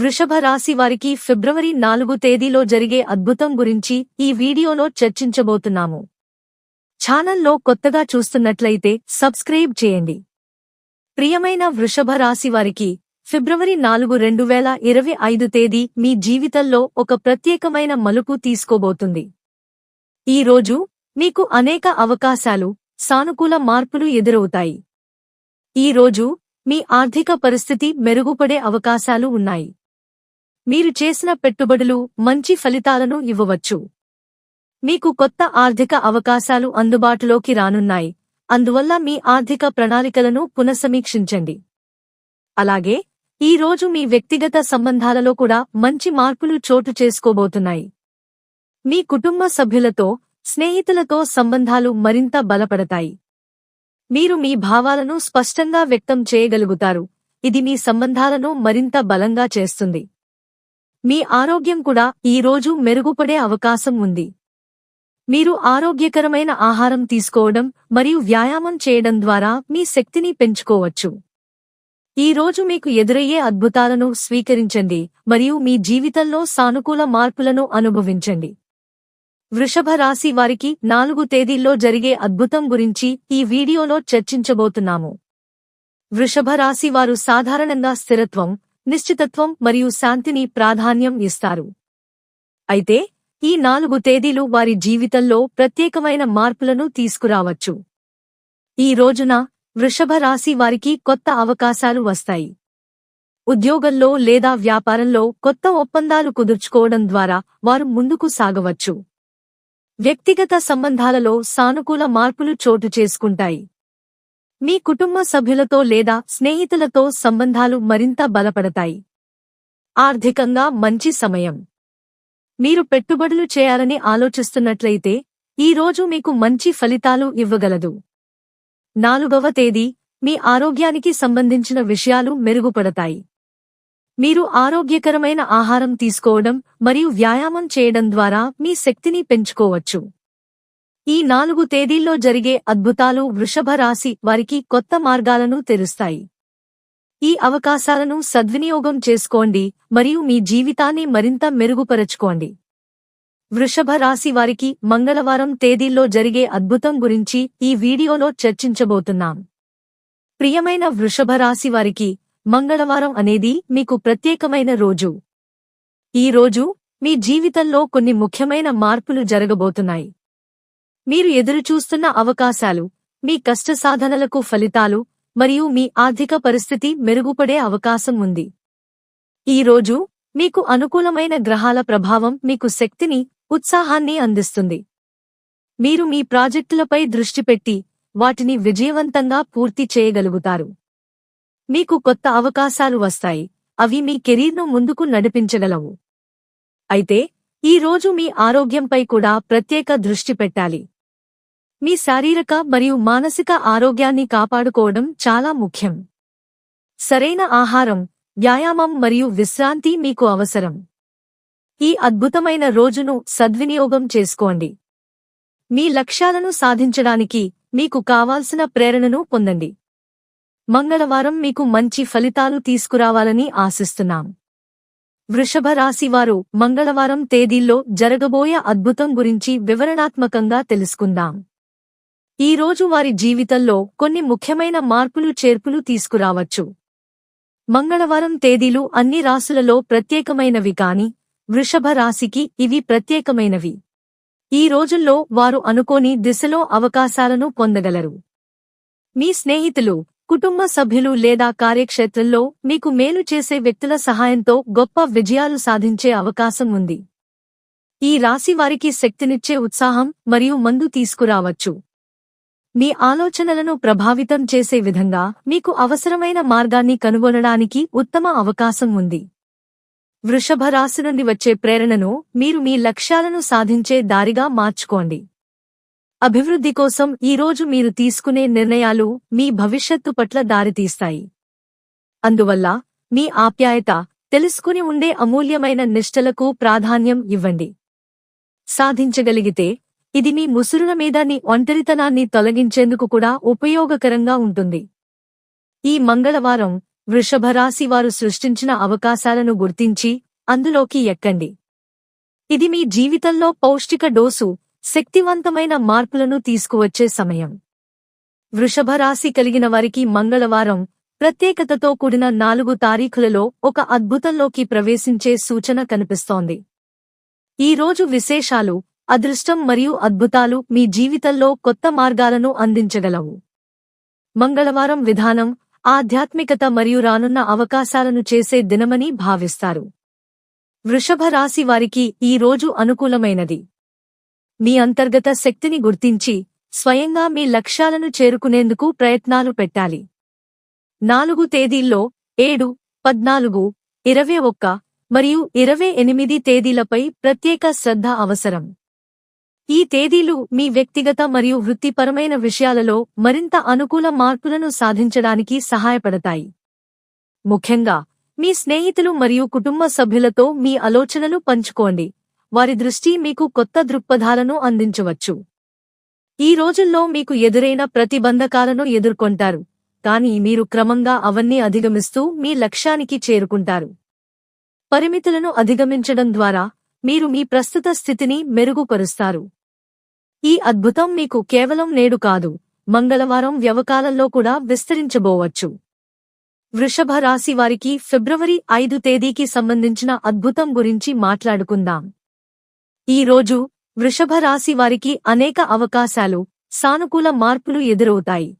వృషభ రాశి వారికి ఫిబ్రవరి నాలుగు తేదీలో జరిగే అద్భుతం గురించి ఈ వీడియోలో చర్చించబోతున్నాము. ఛానల్లో కొత్తగా చూస్తున్నట్లయితే సబ్స్క్రైబ్ చేయండి. ప్రియమైన వృషభ రాశి వారికి ఫిబ్రవరి నాలుగు రెండు వేల ఇరవై ఐదు తేదీ మీ జీవితంలో ఒక ప్రత్యేకమైన మలుపు తీసుకోబోతుంది. ఈ రోజు మీకు అనేక అవకాశాలు సానుకూల మార్పులు ఎదురవుతాయి. ఈ రోజు మీ ఆర్థిక పరిస్థితి మెరుగుపడే అవకాశాలు ఉన్నాయి. మీరు చేసిన పెట్టుబడులు మంచి ఫలితాలను ఇవ్వవచ్చు. మీకు కొత్త ఆర్థిక అవకాశాలు అందుబాటులోకి రానున్నాయి. అందువల్ల మీ ఆర్థిక ప్రణాళికలను పునఃసమీక్షించండి. అలాగే ఈ రోజు మీ వ్యక్తిగత సంబంధాలలో కూడా మంచి మార్పులు చోటు చేసుకోబోతున్నాయి. మీ కుటుంబ సభ్యులతో స్నేహితులతో సంబంధాలు మరింత బలపడతాయి. మీరు మీ భావాలను స్పష్టంగా వ్యక్తం చేయగలుగుతారు. ఇది మీ సంబంధాలను మరింత బలంగా చేస్తుంది. మీ ఆరోగ్యం కూడా ఈ రోజు మెరుగుపడే అవకాశం ఉంది. మీరు ఆరోగ్యకరమైన ఆహారం తీసుకోవడం మరియు వ్యాయామం చేయడం ద్వారా మీ శక్తిని పెంచుకోవచ్చు. ఈ రోజు మీకు ఎదురయ్యే అద్భుతాలను స్వీకరించండి మరియు మీ జీవితంలో సానుకూల మార్పులను అనుభవించండి. వృషభ రాశి వారికి నాలుగు తేదీల్లో జరిగే అద్భుతం గురించి ఈ వీడియోలో చర్చించబోతున్నాము. వృషభ రాశి వారు సాధారణంగా స్థిరత్వం నిశ్చితత్వం మరియు శాంతిని ప్రాధాన్యం ఇస్తారు. అయితే ఈ నాలుగు తేదీలు వారి జీవితంలో ప్రత్యేకమైన మార్పులను తీసుకురావచ్చు. ఈ రోజున వృషభ రాశి వారికి కొత్త అవకాశాలు వస్తాయి. ఉద్యోగంలో లేదా వ్యాపారంలో కొత్త ఒప్పందాలు కుదుర్చుకోవడం ద్వారా వారు ముందుకు సాగవచ్చు. వ్యక్తిగత సంబంధాలలో సానుకూల మార్పులు చోటు చేసుకుంటాయి. మీ కుటుంబ సభ్యులతో లేదా స్నేహితులతో సంబంధాలు మరింత బలపడతాయి. ఆర్థికంగా మంచి సమయం. మీరు పెట్టుబడులు చేయాలని ఆలోచిస్తున్నట్లయితే ఈ రోజు మీకు మంచి ఫలితాలు ఇవ్వగలదు. నాలుగవ తేదీ మీ ఆరోగ్యానికి సంబంధించిన విషయాలు మెరుగుపడతాయి. మీరు ఆరోగ్యకరమైన ఆహారం తీసుకోవడం మరియు వ్యాయామం చేయడం ద్వారా మీ శక్తిని పెంచుకోవచ్చు. ఈ నాలుగు తేదీల్లో జరిగే అద్భుతాలు వృషభ రాశి వారికి కొత్త మార్గాలను తెరుస్తాయి. ఈ అవకాశాలను సద్వినియోగం చేసుకోండి మరియు మీ జీవితాన్ని మరింత మెరుగుపరచుకోండి. వృషభ రాశి వారికి మంగళవారం తేదీల్లో జరిగే అద్భుతం గురించి ఈ వీడియోలో చర్చించబోతున్నాం. ప్రియమైన వృషభ రాశి వారికి మంగళవారం అనేది మీకు ప్రత్యేకమైన రోజు. ఈ రోజు మీ జీవితంలో కొన్ని ముఖ్యమైన మార్పులు జరగబోతున్నాయి. మీరు ఎదురుచూస్తున్న అవకాశాలు మీ కష్ట సాధనలకు ఫలితాలు మరియు మీ ఆర్థిక పరిస్థితి మెరుగుపడే అవకాశం ఉంది. ఈ రోజు మీకు అనుకూలమైన గ్రహాల ప్రభావం మీకు శక్తిని ఉత్సాహాన్ని అందిస్తుంది. మీరు మీ ప్రాజెక్టులపై దృష్టి పెట్టి వాటిని విజయవంతంగా పూర్తి చేయగలుగుతారు. మీకు కొత్త అవకాశాలు వస్తాయి అవి మీ కెరీర్ను ముందుకు నడిపించగలవు. అయితే ఈ రోజు మీ ఆరోగ్యంపై కూడా ప్రత్యేక దృష్టి పెట్టాలి. మీ శారీరక మరియు మానసిక ఆరోగ్యాన్ని కాపాడుకోవడం చాలా ముఖ్యం. సరైన ఆహారం వ్యాయామం మరియు విశ్రాంతి మీకు అవసరం. ఈ అద్భుతమైన రోజును సద్వినియోగం చేసుకోండి. మీ లక్ష్యాలను సాధించడానికి మీకు కావాల్సిన ప్రేరణను పొందండి. మంగళవారం మీకు మంచి ఫలితాలు తీసుకురావాలని ఆశిస్తున్నాం. వృషభ రాశివారు మంగళవారం తేదీల్లో జరగబోయే అద్భుతం గురించి వివరణాత్మకంగా తెలుసుకుందాం. ఈ రోజు వారి జీవితంలో కొన్ని ముఖ్యమైన మార్పులు చేర్పులు తీసుకురావచ్చు. మంగళవారం తేదీలు అన్ని రాసులలో ప్రత్యేకమైనవి కాని వృషభ రాశికి ఇవి ప్రత్యేకమైనవి. ఈ రోజుల్లో వారు అనుకోని దిశలో అవకాశాలను పొందగలరు. మీ స్నేహితులు కుటుంబ సభ్యులు లేదా కార్యక్షేత్రంలో మీకు మేలు చేసే వ్యక్తుల సహాయంతో గొప్ప విజయాలు సాధించే అవకాశం ఉంది. ఈ రాశి వారికి శక్తినిచ్చే ఉత్సాహం మరియు మందు తీసుకురావచ్చు. మీ ఆలోచనలను ప్రభావితం చేసే విధంగా మీకు అవసరమైన మార్గాన్ని కనుగొనడానికి ఉత్తమ అవకాశం ఉంది. వృషభ రాశి నుండి వచ్చే ప్రేరణను మీరు మీ లక్ష్యాలను సాధించే దారిగా మార్చుకోండి. అభివృద్ధి కోసం ఈరోజు మీరు తీసుకునే నిర్ణయాలు మీ భవిష్యత్తు పట్ల దారితీస్తాయి. అందువల్ల మీ ఆప్యాయత తెలుసుకుని ఉండే అమూల్యమైన నిష్టలకు ప్రాధాన్యం ఇవ్వండి. సాధించగలిగితే ఇది మీ ముసురుల మీద నీ ఒంటరితనాన్ని తొలగించేందుకు కూడా ఉపయోగకరంగా ఉంటుంది. ఈ మంగళవారం వృషభరాశి వారు సృష్టించిన అవకాశాలను గుర్తించి అందులోకి ఎక్కండి. ఇది మీ జీవితంలో పౌష్టిక డోసు శక్తివంతమైన మార్పులను తీసుకువచ్చే సమయం. వృషభరాశి కలిగిన వారికి మంగళవారం ప్రత్యేకతతో కూడిన నాలుగు తారీఖులలో ఒక అద్భుతంలోకి ప్రవేశించే సూచన కనిపిస్తోంది. ఈ రోజు విశేషాలు అదృష్టం మరియు అద్భుతాలు మీ జీవితంలో కొత్త మార్గాలను అందించగలవు. మంగళవారం విధానం ఆధ్యాత్మికత మరియు రానున్న అవకాశాలను చేసే దినమని భావిస్తారు. వృషభ రాశి వారికి ఈ రోజు అనుకూలమైనది. మీ అంతర్గత శక్తిని గుర్తించి స్వయంగా మీ లక్ష్యాలను చేరుకునేందుకు ప్రయత్నాలు పెట్టాలి. నాలుగు తేదీల్లో ఏడు పద్నాలుగు ఇరవై ఒక్క మరియు ఇరవై ఎనిమిది తేదీలపై ప్రత్యేక శ్రద్ధ అవసరం. ఈ తేదీలు మీ వ్యక్తిగత మరియు వృత్తిపరమైన విషయాలలో మరింత అనుకూల మార్పులను సాధించడానికి సహాయపడతాయి. ముఖ్యంగా మీ స్నేహితులు మరియు కుటుంబ సభ్యులతో మీ ఆలోచనలు పంచుకోండి. వారి దృష్టి మీకు కొత్త దృక్పథాలను అందించవచ్చు. ఈ రోజుల్లో మీకు ఎదురైన ప్రతిబంధకాలను ఎదుర్కొంటారు. కానీ మీరు క్రమంగా అవన్నీ అధిగమిస్తూ మీ లక్ష్యానికి చేరుకుంటారు. పరిమితులను అధిగమించడం ద్వారా మీరు మీ ప్రస్తుత స్థితిని మెరుగుపరుస్తారు. ఈ అద్భుతం మీకు కేవలం నేడు కాదు మంగళవారం వ్యవకాలంలో కూడా విస్తరించబోవచ్చు. వృషభ రాశి వారికి ఫిబ్రవరి ఐదు తేదీకి సంబంధించిన అద్భుతం గురించి మాట్లాడుకుందాం. ఈ రోజు వృషభ రాశి వారికి అనేక అవకాశాలు సానుకూల మార్పులు ఎదురవుతాయి.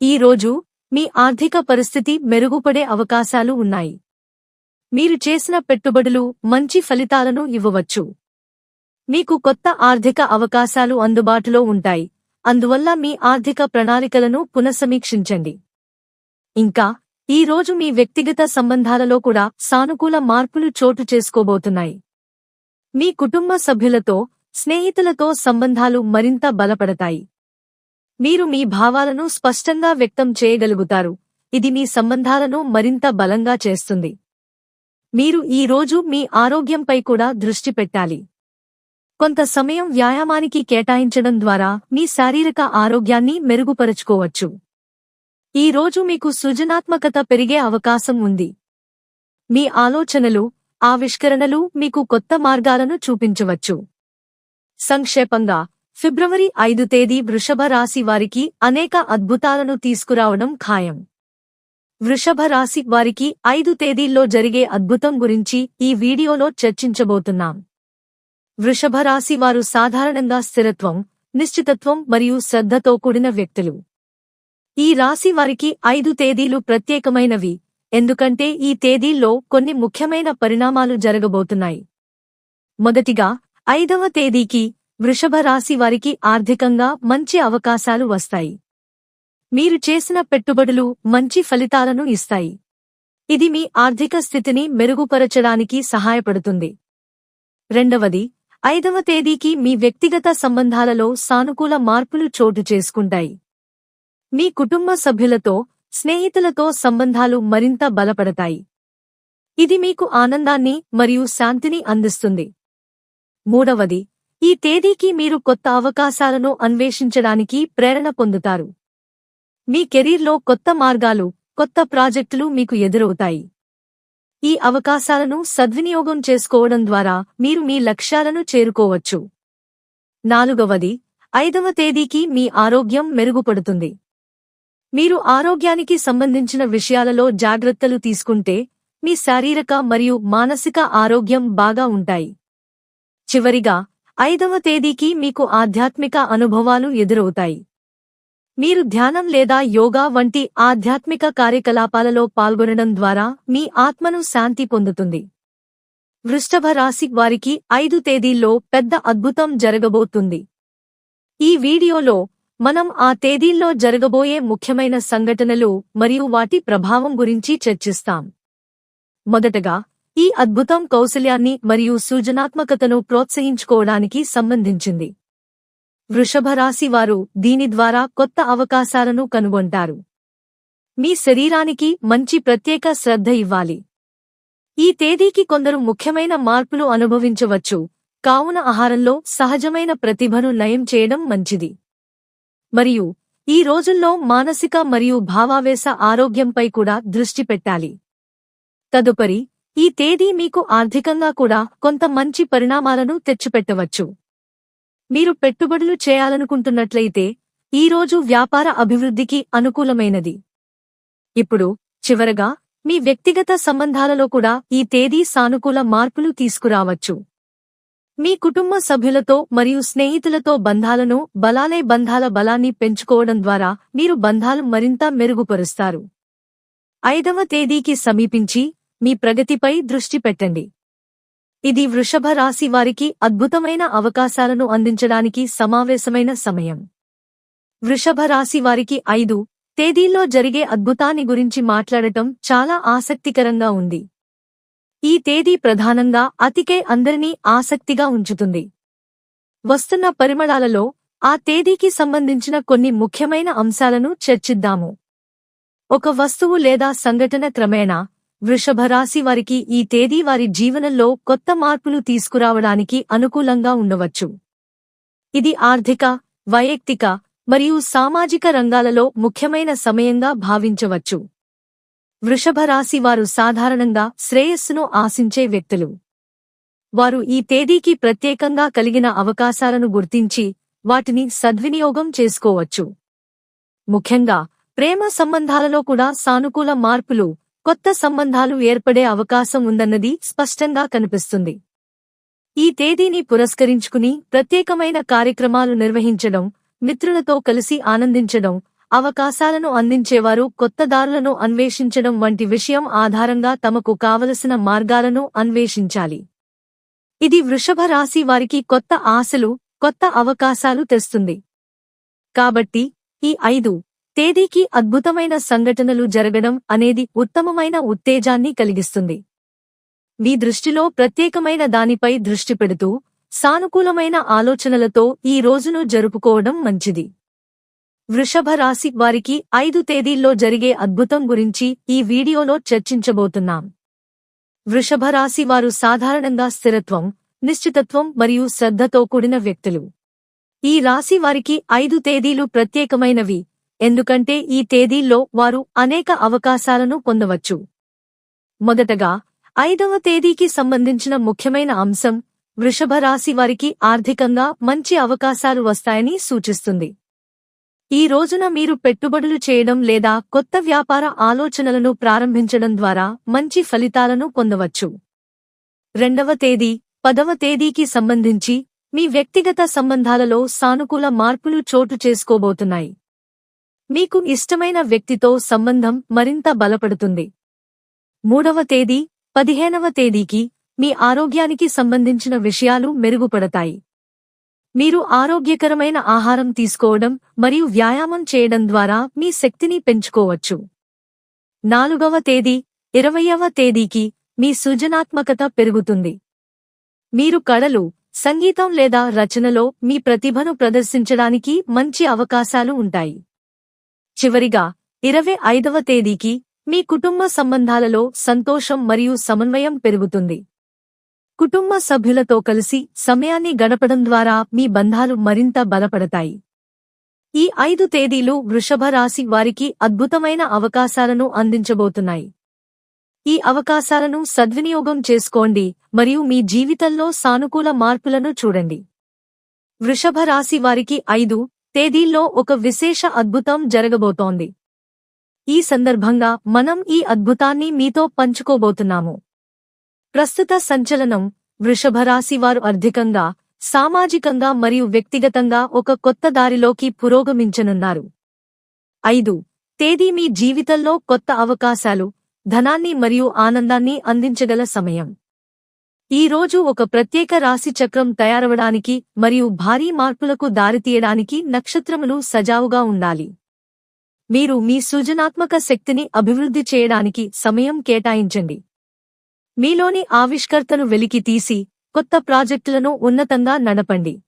ఈ రోజు మీ ఆర్థిక పరిస్థితి మెరుగుపడే అవకాశాలు ఉన్నాయి. మీరు చేసిన పెట్టుబడులు మంచి ఫలితాలను ఇవ్వవచ్చు. మీకు కొత్త ఆర్థిక అవకాశాలు అందుబాటులో ఉంటాయి. అందువల్ల మీ ఆర్థిక ప్రణాళికలను పునఃసమీక్షించండి. ఇంకా ఈ రోజు మీ వ్యక్తిగత సంబంధాలలో కూడా సానుకూల మార్పులు చోటు చేసుకోబోతున్నాయి. మీ కుటుంబ సభ్యులతో స్నేహితులతో సంబంధాలు మరింత బలపడతాయి. మీరు మీ భావాలను స్పష్టంగా వ్యక్తం చేయగలుగుతారు. ఇది మీ సంబంధాలను మరింత బలంగా చేస్తుంది. మీరు ఈ రోజు మీ ఆరోగ్యంపై కూడా దృష్టి పెట్టాలి. కొంత సమయం వ్యాయామానికి కేటాయించడం ద్వారా మీ శారీరక ఆరోగ్యాన్ని మెరుగుపరచుకోవచ్చు. ఈ రోజు మీకు సృజనాత్మకత పెరిగే అవకాశం ఉంది. మీ ఆలోచనలు ఆవిష్కరణలు మీకు కొత్త మార్గాలను చూపించవచ్చు. సంక్షేపంగా ఫిబ్రవరి ఐదు తేదీ వృషభ రాశి వారికి అనేక అద్భుతాలను తీసుకురావడం ఖాయం. వృషభ రాశి వారికి ఐదు తేదీల్లో జరిగే అద్భుతం గురించి ఈ వీడియోలో చర్చించబోతున్నాం. వృషభ రాశి వారు సాధారణంగా స్థిరత్వం నిశ్చితత్వం మరియు శ్రద్ధతో కూడిన వ్యక్తులు. ఈ రాశి వారికి ఐదు తేదీలు ప్రత్యేకమైనవి ఎందుకంటే ఈ తేదీల్లో కొన్ని ముఖ్యమైన పరిణామాలు జరగబోతున్నాయి. మొదటిగా ఐదవ తేదీకి వృషభ రాశి వారికి ఆర్థికంగా మంచి అవకాశాలు వస్తాయి. మీరు చేసిన పెట్టుబడులు మంచి ఫలితాలను ఇస్తాయి. ఇది మీ ఆర్థిక స్థితిని మెరుగుపరచడానికి సహాయపడుతుంది. రెండవది ఐదవ తేదీకి మీ వ్యక్తిగత సంబంధాలలో సానుకూల మార్పులు చోటు చేసుకుంటాయి. మీ కుటుంబ సభ్యులతో స్నేహితులతో సంబంధాలు మరింత బలపడతాయి. ఇది మీకు ఆనందాన్ని మరియు శాంతిని అందిస్తుంది. మూడవది ఈ తేదీకి మీరు కొత్త అవకాశాలను అన్వేషించడానికి ప్రేరణ పొందుతారు. మీ కెరీర్లో కొత్త మార్గాలు కొత్త ప్రాజెక్టులు మీకు ఎదురవుతాయి. ఈ అవకాశాలను సద్వినియోగం చేసుకోవడం ద్వారా మీరు మీ లక్ష్యాలను చేరుకోవచ్చు. నాలుగవది ఐదవ తేదీకి మీ ఆరోగ్యం మెరుగుపడుతుంది. మీరు ఆరోగ్యానికి సంబంధించిన విషయాలలో జాగ్రత్తలు తీసుకుంటే మీ శారీరక మరియు మానసిక ఆరోగ్యం బాగా ఉంటాయి. చివరిగా ఐదవ తేదీకి మీకు ఆధ్యాత్మిక అనుభవాలు ఎదురవుతాయి. మీరు ధ్యానం లేదా యోగా వంటి ఆధ్యాత్మిక కార్యకలాపాలలో పాల్గొనడం ద్వారా మీ ఆత్మను శాంతి పొందుతుంది. వృషభ రాశి వారికి ఐదు తేదీల్లో పెద్ద అద్భుతం జరగబోతుంది. ఈ వీడియోలో మనం ఆ తేదీల్లో జరగబోయే ముఖ్యమైన సంఘటనలు మరియు వాటి ప్రభావం గురించి చర్చిస్తాం. మొదటగా ఈ అద్భుతం కౌశల్యాన్ని మరియు సృజనాత్మకతను ప్రోత్సహించుకోవడానికి సంబంధించింది. వృషభ రాశి వారు దీని ద్వారా కొత్త అవకాశాలను కనుగొంటారు. మీ శరీరానికి మంచి ప్రత్యేక శ్రద్ధ ఇవ్వాలి. ఈ తేదీకి కొందరు ముఖ్యమైన మార్పులు అనుభవించవచ్చు. కావున ఆహారంలో సహజమైన ప్రతిభను నయం చేయడం మంచిది. మరియు ఈ రోజుల్లో మానసిక మరియు భావావేశ ఆరోగ్యంపై కూడా దృష్టి పెట్టాలి. తదుపరి ఈ తేదీ మీకు ఆర్థికంగా కూడా కొంత మంచి పరిణామాలను తెచ్చిపెట్టవచ్చు. మీరు పెట్టుబడులు చేయాలనుకుంటున్నట్లయితే ఈ రోజు వ్యాపార అభివృద్ధికి అనుకూలమైనది. ఇప్పుడు చివరగా మీ వ్యక్తిగత సంబంధాలలో కూడా ఈ తేదీ సానుకూల మార్పులు తీసుకురావచ్చు. మీ కుటుంబ సభ్యులతో మరియు స్నేహితులతో బంధాలను బలాలే బంధాల బలాన్ని పెంచుకోవడం ద్వారా మీరు బంధాలు మరింత మెరుగుపరుస్తారు. ఐదవ తేదీకి సమీపించి మీ ప్రగతిపై దృష్టి పెట్టండి. ఇది వృషభ రాశి వారికి అద్భుతమైన అవకాశాలను అందించడానికి సమావేశమైన సమయం. వృషభ రాశి వారికి ఐదు తేదీల్లో జరిగే అద్భుతాన్ని గురించి మాట్లాడటం చాలా ఆసక్తికరంగా ఉంది. ఈ తేదీ ప్రధానంగా అతికే అందరినీ ఆసక్తిగా ఉంచుతుంది. వస్తున్న పరిమళాలలో ఆ తేదీకి సంబంధించిన కొన్ని ముఖ్యమైన అంశాలను చర్చిద్దాము. ఒక వస్తువు లేదా సంఘటన క్రమేణా వృషభరాశి వారికి ఈ తేదీ వారి జీవనంలో కొత్త మార్పులు తీసుకురావడానికి అనుకూలంగా ఉండవచ్చు. ఇది ఆర్థిక వైయక్తిక మరియు సామాజిక రంగాలలో ముఖ్యమైన సమయంగా భావించవచ్చు. వృషభరాశి వారు సాధారణంగా శ్రేయస్సును ఆశించే వ్యక్తులు. వారు ఈ తేదీకి ప్రత్యేకంగా కలిగిన అవకాశాలను గుర్తించి వాటిని సద్వినియోగం చేసుకోవచ్చు. ముఖ్యంగా ప్రేమ సంబంధాలలో కూడా సానుకూల మార్పులు కొత్త సంబంధాలు ఏర్పడే అవకాశం ఉందన్నది స్పష్టంగా కనిపిస్తుంది. ఈ తేదీని పురస్కరించుకుని ప్రత్యేకమైన కార్యక్రమాలు నిర్వహించడం మిత్రులతో కలిసి ఆనందించడం అవకాశాలను అందించేవారు కొత్త దారులను అన్వేషించడం వంటి విషయం ఆధారంగా తమకు కావలసిన మార్గాలను అన్వేషించాలి. ఇది వృషభ రాశి వారికి కొత్త ఆశలు కొత్త అవకాశాలు తెస్తుంది. కాబట్టి ఈ ఐదు తేదీకి అద్భుతమైన సంఘటనలు జరగడం అనేది ఉత్తమమైన ఉత్తేజాన్ని కలిగిస్తుంది. మీ దృష్టిలో ప్రత్యేకమైన దానిపై దృష్టి పెడుతూ సానుకూలమైన ఆలోచనలతో ఈ రోజును జరుపుకోవడం మంచిది. వృషభ రాశి వారికి ఐదు తేదీల్లో జరిగే అద్భుతం గురించి ఈ వీడియోలో చర్చించబోతున్నాం. వృషభ రాశి వారు సాధారణంగా స్థిరత్వం నిశ్చితత్వం మరియు శ్రద్ధతో కూడిన వ్యక్తులు. ఈ రాశి వారికి ఐదు తేదీలు ప్రత్యేకమైనవి ఎందుకంటే ఈ తేదీల్లో వారు అనేక అవకాశాలను పొందవచ్చు. మొదటగా ఐదవ తేదీకి సంబంధించిన ముఖ్యమైన అంశం వృషభ రాశి వారికి ఆర్థికంగా మంచి అవకాశాలు వస్తాయని సూచిస్తుంది. ఈ రోజున మీరు పెట్టుబడులు చేయడం లేదా కొత్త వ్యాపార ఆలోచనలను ప్రారంభించడం ద్వారా మంచి ఫలితాలను పొందవచ్చు. రెండవ తేదీ పదవ తేదీకి సంబంధించి మీ వ్యక్తిగత సంబంధాలలో సానుకూల మార్పులు చోటు చేసుకోబోతున్నాయి. మీకు ఇష్టమైన వ్యక్తితో సంబంధం మరింత బలపడుతుంది. మూడవ తేదీ పదిహేనవ తేదీకి మీ ఆరోగ్యానికి సంబంధించిన విషయాలు మెరుగుపడతాయి. మీరు ఆరోగ్యకరమైన ఆహారం తీసుకోవడం మరియు వ్యాయామం చేయడం ద్వారా మీ శక్తిని పెంచుకోవచ్చు. నాలుగవ తేదీ ఇరవయవ తేదీకి మీ సృజనాత్మకత పెరుగుతుంది. మీరు కళలు సంగీతం లేదా రచనలో మీ ప్రతిభను ప్రదర్శించడానికి మంచి అవకాశాలు ఉంటాయి. చివరిగా ఇరవై ఐదవ తేదీకి మీ కుటుంబ సంబంధాలలో సంతోషం మరియు సమన్వయం పెరుగుతుంది. కుటుంబ సభ్యులతో కలిసి సమయాన్ని గడపడం ద్వారా మీ బంధాలు మరింత బలపడతాయి. ఈ ఐదు తేదీలు వృషభ రాశి వారికి అద్భుతమైన అవకాశాలను అందించబోతున్నాయి. ఈ అవకాశాలను సద్వినియోగం చేసుకోండి మరియు మీ జీవితంలో సానుకూల మార్పులను చూడండి. వృషభ రాశి వారికి ఐదు తేదీల్లో ఒక విశేష అద్భుతం జరగబోతోంది. ఈ సందర్భంగా మనం ఈ అద్భుతాన్ని మీతో పంచుకోబోతున్నాము. ప్రస్తుత సంచలనం వృషభరాశివారు వారు ఆర్థికంగా సామాజికంగా మరియు వ్యక్తిగతంగా ఒక కొత్త దారిలోకి పురోగమించనున్నారు. ఐదు తేదీ మీ జీవితంలో కొత్త అవకాశాలు ధనాన్ని మరియు ఆనందాన్ని అందించగల సమయం. ఈ రోజు ఒక ప్రత్యేక రాశి చక్రం తయారవడానికి మరియు భారీ మార్పులకు దారితీయడానికి నక్షత్రములు సజావుగా ఉండాలి. మీరు మీ సృజనాత్మక శక్తిని అభివృద్ధి చేయడానికి సమయం కేటాయించండి. మీలోని ఆవిష్కర్తను వెలికి తీసి కొత్త ప్రాజెక్టులను ఉన్నతంగా నడపండి.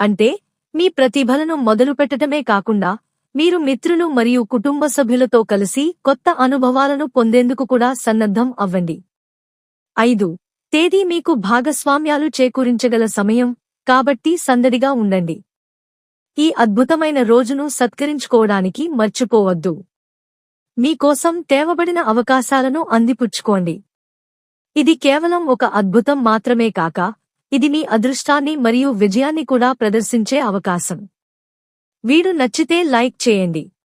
అంటే మీ ప్రతిభలను మొదలుపెట్టడమే కాకుండా మీరు మిత్రులు మరియు కుటుంబ సభ్యులతో కలిసి కొత్త అనుభవాలను పొందేందుకు కూడా సన్నద్ధం అవ్వండి. ఐదు తేదీ మీకు భాగస్వామ్యాలు చేకూరించగల సమయం కాబట్టి సందడిగా ఉండండి. ఈ అద్భుతమైన రోజును సత్కరించుకోవడానికి మర్చిపోవద్దు. మీకోసం తేవబడిన అవకాశాలను అందిపుచ్చుకోండి. ఇది కేవలం ఒక అద్భుతం మాత్రమే కాక ఇది మీ అదృష్టాన్ని మరియు విజయాన్ని కూడా ప్రదర్శించే అవకాశం. వీడు నచ్చితే లైక్ చేయండి.